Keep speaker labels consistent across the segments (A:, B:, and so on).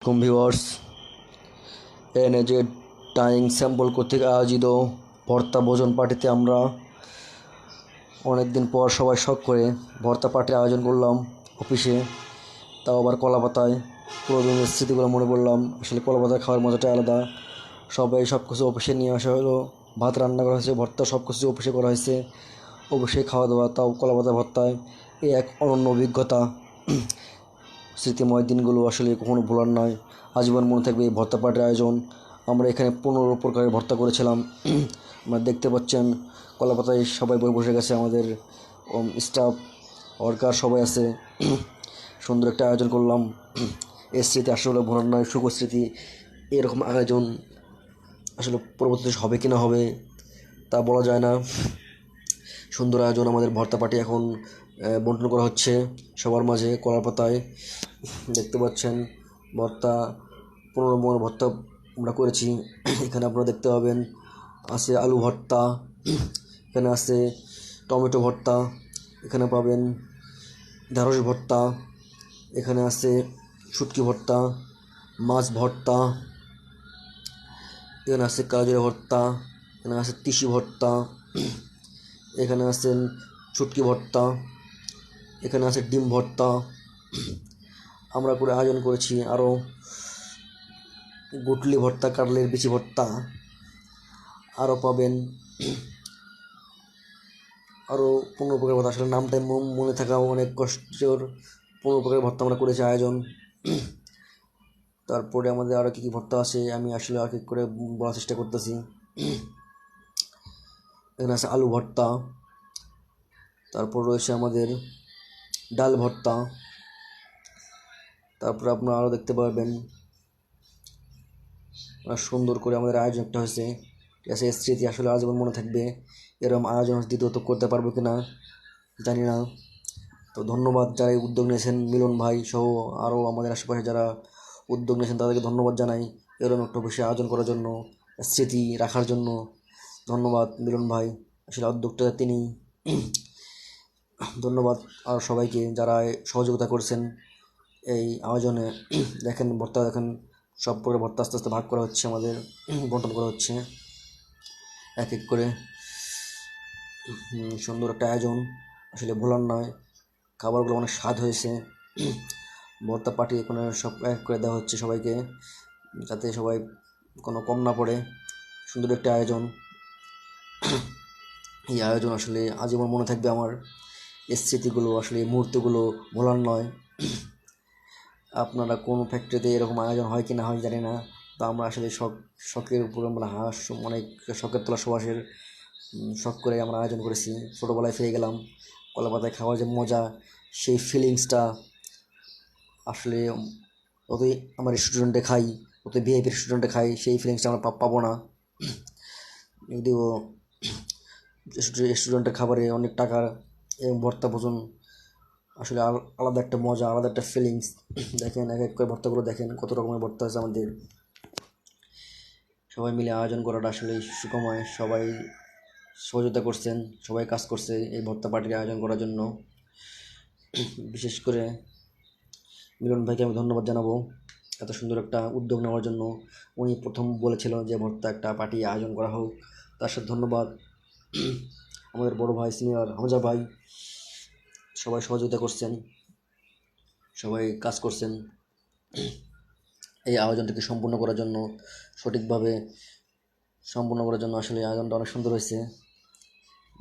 A: আসসালামাইকুম viewers এনএজে tying sample কর্তৃক আয়োজিত ভর্তা ভোজন পার্টিতে আমরা অনেক দিন পর সবাই শখ করে ভর্তা পার্টির আয়োজন করলাম অফিসে তাও আবার কলা পাতায় পুরোদিনের স্মৃতিগুলো মনে করলাম আসলে কলা পাতায় খাওয়ার মজাটা আলাদা সবাই সব কিছু অফিসে নিয়ে আসা হলো ভাত রান্না করা হয়েছে ভর্তা সব কিছু অফিসে করা হয়েছে অফিসে খাওয়া দাওয়া তাও কলা ভর্তায় এই এক অনন্য অভিজ্ঞতা স্মৃতিময় দিনগুলো আসলে কখনো ভোলার নয় আজীবন মনে থাকবে এই ভর্তা পাটের আয়োজন আমরা এখানে পনেরো প্রকারের ভর্তা করেছিলাম আমরা দেখতে পাচ্ছেন কলাপাতায় সবাই বসে গেছে আমাদের স্টাফ ওয়ার্কার সবাই আছে সুন্দর একটা আয়োজন করলাম এর স্মৃতি আসলে ভোলার নয় সুখ স্মৃতি এরকম আয়োজন আসলে পরবর্তী হবে কি না হবে তা বলা যায় না সুন্দর আয়োজন আমাদের ভর্তা পার্টি এখন বন্টন করা হচ্ছে সবার মাঝে কলার পাতায় দেখতে পাচ্ছেন ভর্তা পনেরো নম্বর ভর্তা আমরা করেছি এখানে আপনারা দেখতে পাবেন আছে আলু ভর্তা এখানে আছে টমেটো ভর্তা এখানে পাবেন ঢ্যাঁড়স ভর্তা এখানে আছে শুটকি ভর্তা মাছ ভর্তা এখানে আছে কালোজিরা ভর্তা এখানে আছে তিসি ভর্তা এখানে আছেন ছুটকি ভর্তা এখানে আছে ডিম ভর্তা আমরা করে আয়োজন করেছি আরও গুটলি ভর্তা কাটলের বিচি ভর্তা আরও পাবেন আরও পনেরো প্রকার ভর্তা আসলে নামটাই মনে থাকা অনেক কষ্টের পনেরো প্রকার ভর্তা আমরা করেছি আয়োজন তারপরে আমাদের আরও কী কী ভর্তা আছে আমি আসলে আর কি করে বলার চেষ্টা করতেছি এখানে আছে আলু ভর্তা তারপর রয়েছে আমাদের ডাল ভর্তা তারপরে আপনারা আরও দেখতে পারবেন সুন্দর করে আমাদের আয়োজনটা হয়েছে আছে স্মৃতি আসলে আজীবন মনে থাকবে এরকম আয়োজন দ্বিতীয়ত করতে পারবো কি না জানি না তো ধন্যবাদ যারা উদ্যোগ নিয়েছেন মিলন ভাই সহ আরও আমাদের আশেপাশে যারা উদ্যোগ নিয়েছেন তাদেরকে ধন্যবাদ জানাই এরকম একটা বেশি আয়োজন করার জন্য স্মৃতি রাখার জন্য ধন্যবাদ মিলন ভাই আসলে উদ্যোগটা তিনি ধন্যবাদ আর সবাইকে যারা সহযোগিতা করছেন এই আয়োজনে দেখেন ভর্তা দেখেন সব করে ভর্তা আস্তে আস্তে ভাগ করা হচ্ছে আমাদের বন্টন করা হচ্ছে এক এক করে সুন্দর একটা আয়োজন আসলে ভোলার নয় খাবারগুলো অনেক স্বাদ হয়েছে ভর্তা পাটি এখানে সব এক করে দেওয়া হচ্ছে সবাইকে যাতে সবাই কোনো কম না পড়ে সুন্দর একটা আয়োজন এই আয়োজন আসলে আজীবন মনে থাকবে আমার স্মৃতিগুলো আসলে এই মুহূর্তগুলো ভোলার নয় আপনারা কোনো ফ্যাক্টরিতে এরকম আয়োজন হয় কি না হয় জানি না তো আমরা আসলে শখ শখের উপর আমরা হাস অনেক শখের তোলা সবাসের শখ করে আমরা আয়োজন করেছি ছোটোবেলায় ফিরে গেলাম কলা পাতায় খাওয়ার যে মজা সেই ফিলিংসটা আসলে অতই আমরা রেস্টুরেন্টে খাই অতই ভিআইপি রেস্টুরেন্টে খাই সেই ফিলিংসটা আমরা পাবো না যদিও রেস্টুরেন্টের খাবারে অনেক টাকার এবং ভর্তা ভোজন আসলে আলাদা একটা মজা আলাদা একটা ফিলিংস দেখেন এক এক করে ভর্তাগুলো দেখেন কত রকমের ভর্তা আছে আমাদের সবাই মিলে আয়োজন করাটা আসলে সুকময় সবাই সহযোগিতা করছেন সবাই কাজ করছে এই ভর্তা পার্টির আয়োজন করার জন্য বিশেষ করে মিলন ভাইকে আমি ধন্যবাদ জানাবো এত সুন্দর একটা উদ্যোগ নেওয়ার জন্য উনি প্রথম বলেছিল যে ভর্তা একটা পার্টি আয়োজন করা হোক তার সাথে ধন্যবাদ আমাদের বড় ভাই সিনিয়র হামজা ভাই সবাই সহযোগিতা করছেন সবাই কাজ করছেন এই আয়োজনটাকে সম্পূর্ণ করার জন্য সঠিকভাবে সম্পূর্ণ করার জন্য আসলে আয়োজনটা অনেক সুন্দর হয়েছে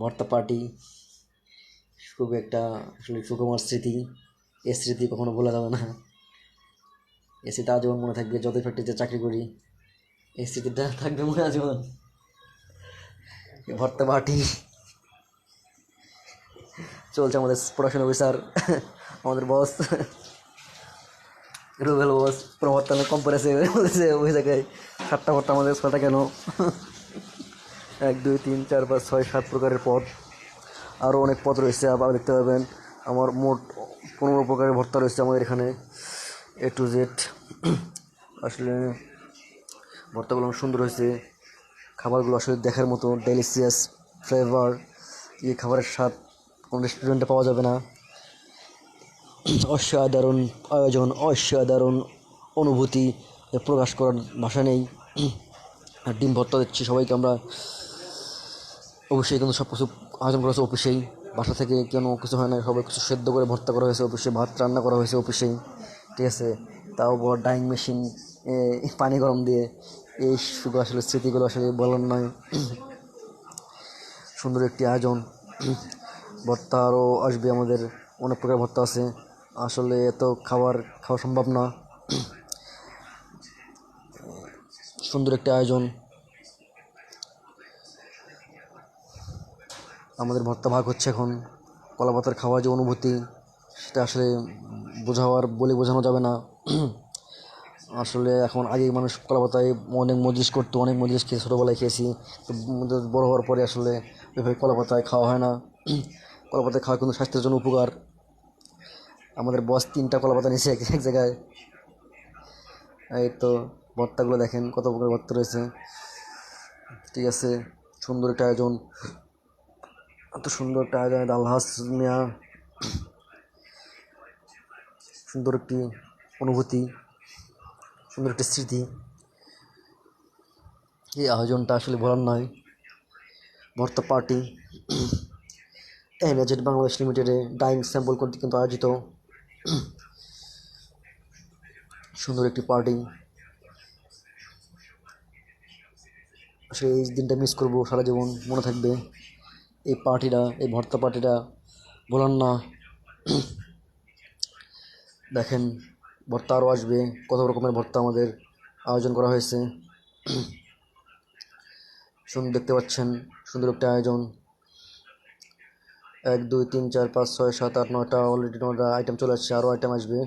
A: ভর্তা পার্টি খুব একটা আসলে সুকুমার স্মৃতি এ স্মৃতি কখনো ভোলা যাবে না এ স্মৃতি আজীবন মনে থাকবে যত ফ্যাক্টরিতে চাকরি করি এই স্মৃতিটা থাকবে মনে আজীবন ভর্তা পার্টি চলছে আমাদের প্রোডাকশন অফিসার আমাদের বস রুবেল বস প্রবর্তন কম পড়েছে বলেছে ওই জায়গায় সাতটা পথটা আমাদের ছটা কেন এক দুই তিন চার পাঁচ ছয় সাত প্রকারের পথ আরও অনেক পথ রয়েছে আবার দেখতে পাবেন আমার মোট পনেরো প্রকারের ভর্তা রয়েছে আমাদের এখানে এ টু জেড আসলে ভর্তাগুলো অনেক সুন্দর হয়েছে খাবারগুলো আসলে দেখার মতো ডেলিসিয়াস ফ্লেভার এই খাবারের স্বাদ কোনো রেস্টুরেন্টে পাওয়া যাবে না অসাধারণ আয়োজন অসাধারণ অনুভূতি প্রকাশ করার ভাষা নেই আর ডিম ভর্তা দিচ্ছি সবাইকে আমরা অবশ্যই কিন্তু সব কিছু আয়োজন করা হয়েছে অফিসেই বাসা থেকে কেন কিছু হয় না সবাই কিছু সেদ্ধ করে ভর্তা করা হয়েছে অফিসে ভাত রান্না করা হয়েছে অফিসেই ঠিক আছে তাও বড় ডাইং মেশিন পানি গরম দিয়ে এই শুধু আসলে স্মৃতিগুলো আসলে বলার নয় সুন্দর একটি আয়োজন ভর্তা আরও আসবে আমাদের অনেক প্রকার ভর্তা আছে আসলে এত খাবার খাওয়া সম্ভব না সুন্দর একটি আয়োজন আমাদের ভর্তা ভাগ হচ্ছে এখন কলা পাতার খাওয়ার যে অনুভূতি সেটা আসলে বোঝাওয়ার বলে বোঝানো যাবে না আসলে এখন আগে মানুষ কলা পাতায় অনেক মজলিস করতো অনেক মজলিস খেয়ে ছোটোবেলায় খেয়েছি তো বড়ো হওয়ার পরে আসলে ওইভাবে কলা পাতায় খাওয়া হয় না কলাপাতা খাওয়া কিন্তু স্বাস্থ্যের জন্য উপকার আমাদের বস তিনটা কলাপাতা নিয়েছে এক এক জায়গায় এই তো ভর্তাগুলো দেখেন কত প্রকার ভর্তা রয়েছে ঠিক আছে সুন্দর একটা আয়োজন এত সুন্দর একটা আয়োজন আল্লাহ নেওয়া সুন্দর একটি অনুভূতি সুন্দর একটি স্মৃতি এই আয়োজনটা আসলে বলার নয় ভর্তা পার্টি এনার্জেট বাংলাদেশ লিমিটেডে ডাইং স্যাম্পল কর্তৃক আয়োজিত সুন্দর একটি পার্টি আসলে এই দিনটা মিস করবো সারা জীবন মনে থাকবে এই পার্টিরা এই ভর্তা পার্টিরা বলার না দেখেন ভর্তা আরও আসবে কত রকমের ভর্তা আমাদের আয়োজন করা হয়েছে সুন্দর দেখতে পাচ্ছেন সুন্দর একটা আয়োজন এক দুই তিন চার পাঁচ ছয় সাত আট নয়টা অলরেডি নয়টা আইটেম চলে আসছে আরও আইটেম আসবে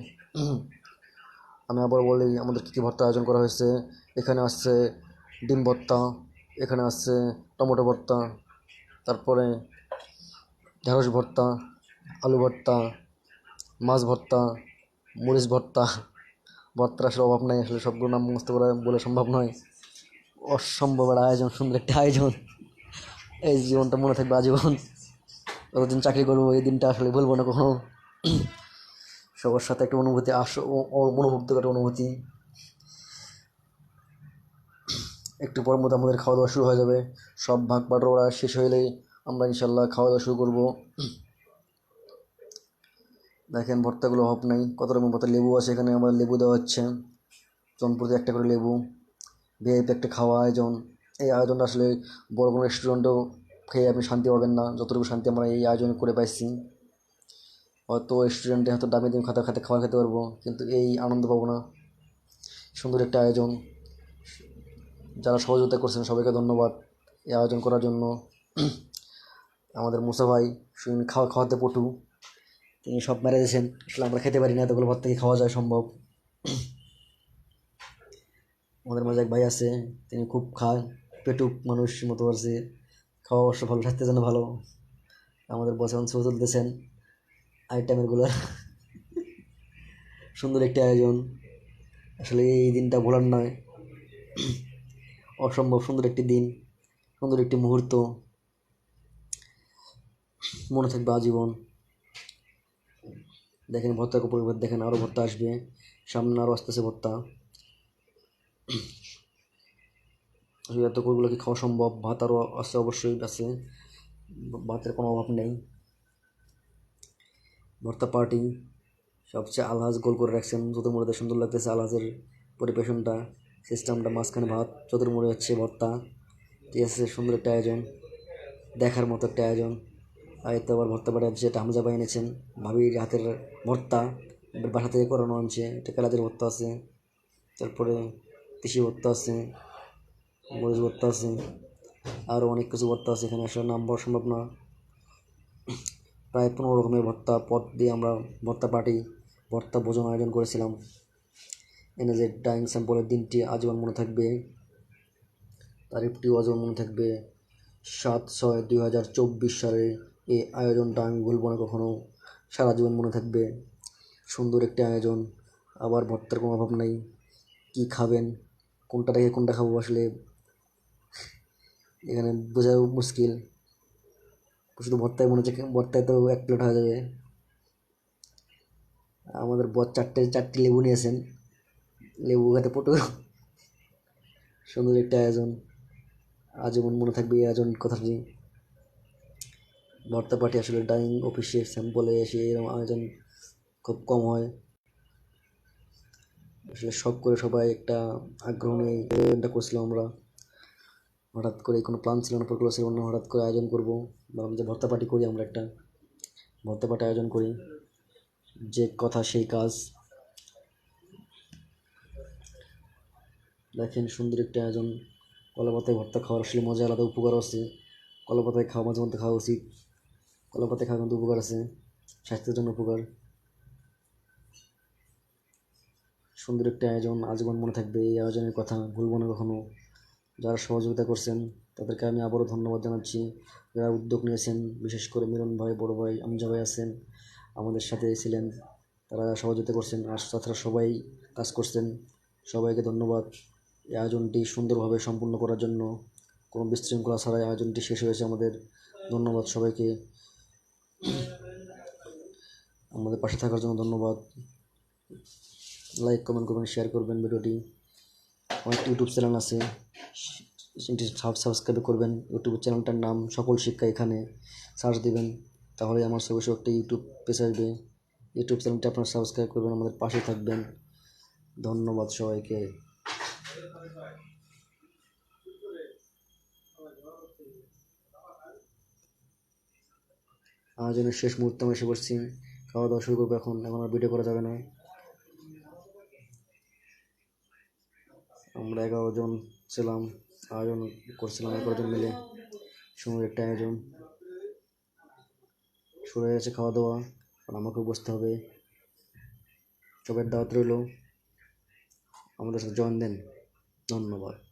A: আমি আবার বলি আমাদের কী কী ভর্তা আয়োজন করা হয়েছে এখানে আসছে ডিম ভর্তা এখানে আসছে টমেটো ভর্তা তারপরে ঢেঁড়স ভর্তা আলু ভর্তা মাছ ভর্তা মরিচ ভর্তা ভর্তার আসলে অভাব নাই আসলে সবগুলো নাম মস্ত করা বলে সম্ভব নয় অসম্ভব একটা আয়োজন সুন্দর একটা আয়োজন এই জীবনটা মনে থাকবে আজীবন যতদিন চাকরি করবো এই দিনটা আসলে ভুলবো না কখনো সবার সাথে একটা অনুভূতি আস একটা অনুভূতি একটু পর মতো আমাদের খাওয়া দাওয়া শুরু হয়ে যাবে সব ভাগ পাটোরা শেষ হইলে আমরা ইনশাল্লাহ খাওয়া দাওয়া শুরু করবো দেখেন ভর্তাগুলো অভাব নাই কত রকম ভর্তা লেবু আছে এখানে আমরা লেবু দেওয়া হচ্ছে জনপ্রতি একটা করে লেবু ভিআইপি একটা খাওয়া আয়োজন এই আয়োজনটা আসলে বড় কোনো রেস্টুরেন্টেও খেয়ে আপনি শান্তি পাবেন না যতটুকু শান্তি আমরা এই আয়োজন করে পাইছি হয়তো রেস্টুরেন্টে হয়তো দামি দিন খাতা খাতে খাবার খেতে পারবো কিন্তু এই আনন্দ পাবো না সুন্দর একটা আয়োজন যারা সহযোগিতা করছেন সবাইকে ধন্যবাদ এই আয়োজন করার জন্য আমাদের মুসা ভাই খাওয়া খাওয়াতে পটু তিনি সব মেরে দিয়েছেন আসলে আমরা খেতে পারি না এতগুলো ভাত থেকে খাওয়া যায় সম্ভব আমাদের মাঝে এক ভাই আছে তিনি খুব খায় পেটুক মানুষ মতো আছে খাওয়া অবশ্য ভালো স্বাস্থ্যের জন্য ভালো আমাদের বসে এখন ছবি তুলতেছেন আইটেমেরগুলোর সুন্দর একটি আয়োজন আসলে এই দিনটা ভোলার নয় অসম্ভব সুন্দর একটি দিন সুন্দর একটি মুহূর্ত মনে থাকবে আজীবন দেখেন ভর্তা পরিবার দেখেন আরও ভর্তা আসবে সামনে আরও আসতেছে ভর্তা জাতীয় তরগুলো কি খাওয়া সম্ভব ভাত আরও আছে অবশ্যই আছে ভাতের কোনো অভাব নেই ভর্তা পার্টি সবচেয়ে আলহাজ গোল করে রাখছেন চতুর্মুড়িতে সুন্দর লাগতেছে আলহাজের পরিবেশনটা সিস্টেমটা মাঝখানে ভাত চতুর্মুড়ি হচ্ছে ভর্তা ঠিক আছে সুন্দর একটা আয়োজন দেখার মতো একটা আয়োজন আর এতে আবার ভর্তা পার্টি যেটা হামজা ভাই এনেছেন ভাবির হাতের ভর্তা বাসা থেকে করানো আনছে এটা কালাদের ভর্তা আছে তারপরে তিসি ভর্তা আছে বয়স ভর্তা আছে আরও অনেক কিছু ভর্তা আছে এখানে আসলে নাম বলা সম্ভব না প্রায় পনেরো রকমের ভর্তা পদ দিয়ে আমরা ভর্তা পার্টি ভর্তা ভোজন আয়োজন করেছিলাম যে ডাইং স্যাম্পলের দিনটি আজীবন মনে থাকবে তারিখটিও আজীবন মনে থাকবে সাত ছয় দুই হাজার চব্বিশ সালে এই আয়োজনটা আমি ভুলব না কখনও সারা জীবন মনে থাকবে সুন্দর একটি আয়োজন আবার ভর্তার কোনো অভাব নাই কী খাবেন কোনটা দেখে কোনটা খাবো আসলে এখানে বোঝাও মুশকিল শুধু ভর্তায় মনে হচ্ছে ভর্তায় তো এক প্লেট হয়ে যাবে আমাদের বর চারটে চারটি লেবু নিয়েছেন লেবু খাতে পটু সুন্দর একটা আয়োজন আজীবন মনে থাকবে এই আয়োজন নেই ভর্তা পার্টি আসলে ডাইনিং অফিসে স্যাম্পলে এসে এরকম আয়োজন খুব কম হয় আসলে শখ করে সবাই একটা আগ্রহ নিয়ে করছিলাম আমরা হঠাৎ করে কোনো প্ল্যান ছিল না পরিকল্পনা ছিল না হঠাৎ করে আয়োজন করবো ভাবলাম যে ভর্তা পার্টি করি আমরা একটা ভর্তা পার্টি আয়োজন করি যে কথা সেই কাজ দেখেন সুন্দর একটা আয়োজন কলাপাতায় ভর্তা খাওয়ার আসলে মজা আলাদা উপকার আছে কলাপাতায় খাওয়া মাঝে মধ্যে খাওয়া উচিত কলাপাতায় খাওয়া কিন্তু উপকার আছে স্বাস্থ্যের জন্য উপকার সুন্দর একটা আয়োজন আজীবন মনে থাকবে এই আয়োজনের কথা ভুলব না কখনো যারা সহযোগিতা করছেন তাদেরকে আমি আবারও ধন্যবাদ জানাচ্ছি যারা উদ্যোগ নিয়েছেন বিশেষ করে মিলন ভাই বড় ভাই আমজা ভাই আছেন আমাদের সাথে ছিলেন তারা সহযোগিতা করছেন আর তাছাড়া সবাই কাজ করছেন সবাইকে ধন্যবাদ এই আয়োজনটি সুন্দরভাবে সম্পূর্ণ করার জন্য কোনো বিশৃঙ্খলা ছাড়াই আয়োজনটি শেষ হয়েছে আমাদের ধন্যবাদ সবাইকে আমাদের পাশে থাকার জন্য ধন্যবাদ লাইক কমেন্ট করবেন শেয়ার করবেন ভিডিওটি অনেক ইউটিউব চ্যানেল আছে সেটি সাবস্ক্রাইব করবেন ইউটিউব চ্যানেলটার নাম সকল শিক্ষা এখানে সার্চ দেবেন তাহলে আমার সব একটা ইউটিউব পেজ আসবে ইউটিউব চ্যানেলটা আপনারা সাবস্ক্রাইব করবেন আমাদের পাশে থাকবেন ধন্যবাদ সবাইকে জন্য শেষ মুহূর্তে আমি এসে পড়ছি খাওয়া দাওয়া শুরু করবো এখন এখন আর ভিডিও করা যাবে না আমরা এগারো জন ছিলাম আয়োজন করছিলাম এগারো জন মিলে সময় একটা আয়োজন শুরু হয়ে গেছে খাওয়া দাওয়া আর আমাকেও বসতে হবে সবার দাওয়াত রইল আমাদের সাথে জয়েন দেন ধন্যবাদ